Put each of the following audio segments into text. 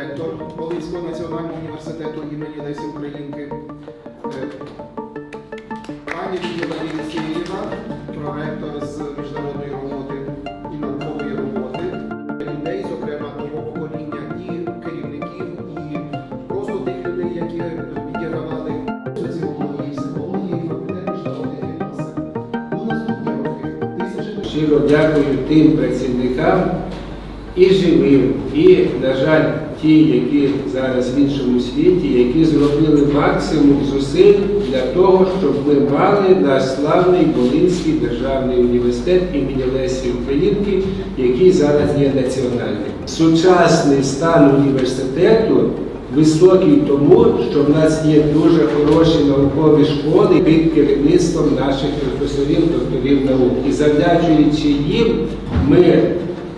Ректор Волинського національного університету імені Лесі Українки. Е, Пані Людмила Єлисєєва, проректор з міжнародної роботи і наукової роботи. Людей, зокрема, того покоління і керівників, і просто тих людей, які відігравали соціології, психології, факультет міжнародних відносин. У наступні роки тисячі Щиро дякую тим працівникам і живим, і, на жаль, ті, які зараз в іншому світі, які зробили максимум зусиль для того, щоб ми мали наш славний Волинський державний університет імені Лесі Українки, який зараз є національним. Сучасний стан університету високий тому, що в нас є дуже хороші наукові школи під керівництвом наших професорів, докторів наук. І завдячуючи їм, ми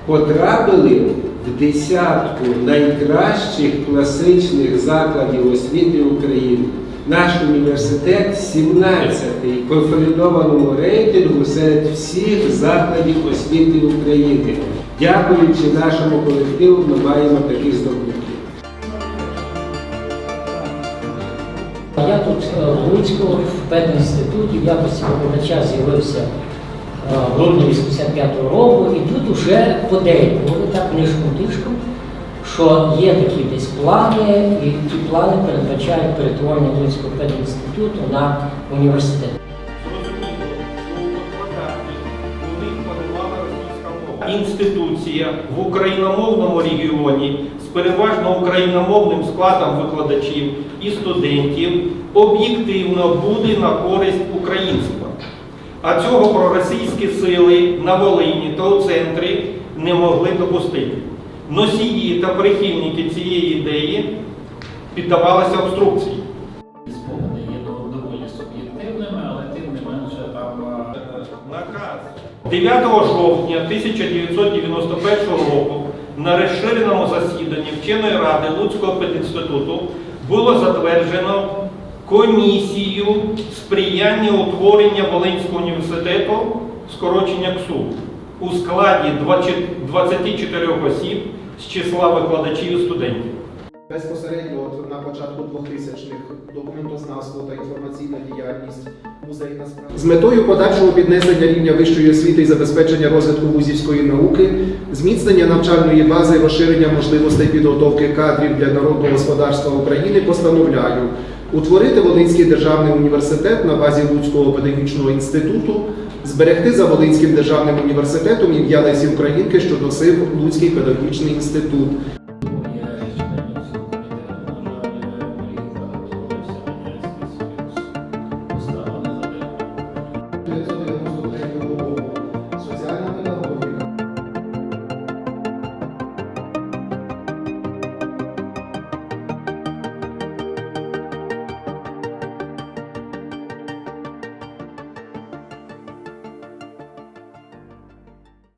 потрапили в десятку найкращих класичних закладів освіти України. Наш університет 17-й консолідованому рейтингу серед всіх закладів освіти України. Дякуючи нашому колективу, ми маємо такі здобутки. Я тут е, в Луцьку в педінституті в якості викладача з'явився е, в грудні 85-го року, і тут уже подейкували так книжком-тишком, що є такі десь плани, і ті плани передбачають перетворення Луцького педінституту на університет. Інституція в україномовному регіоні з переважно україномовним складом викладачів і студентів об'єктивно буде на користь українства. А цього проросійські сили на Волині та у центрі не могли допустити. Носії та прихильники цієї ідеї піддавалися обструкції. спогади є доволі суб'єктивними, але тим не менше там е, Наказ 9 жовтня 1991 року на розширеному засіданні вченої ради Луцького педінституту було затверджено комісію сприяння утворення Волинського університету, скорочення КСУ, у складі 20 24 осіб з числа викладачів і студентів. Безпосередньо от на початку 2000-х документознавство та інформаційна діяльність музейна справа. З метою подальшого піднесення рівня вищої освіти і забезпечення розвитку вузівської науки, зміцнення навчальної бази, розширення можливостей підготовки кадрів для народного господарства України постановляю утворити Волинський державний університет на базі Луцького педагогічного інституту, зберегти за Волинським державним університетом ім'я Лесі Українки, що носив Луцький педагогічний інститут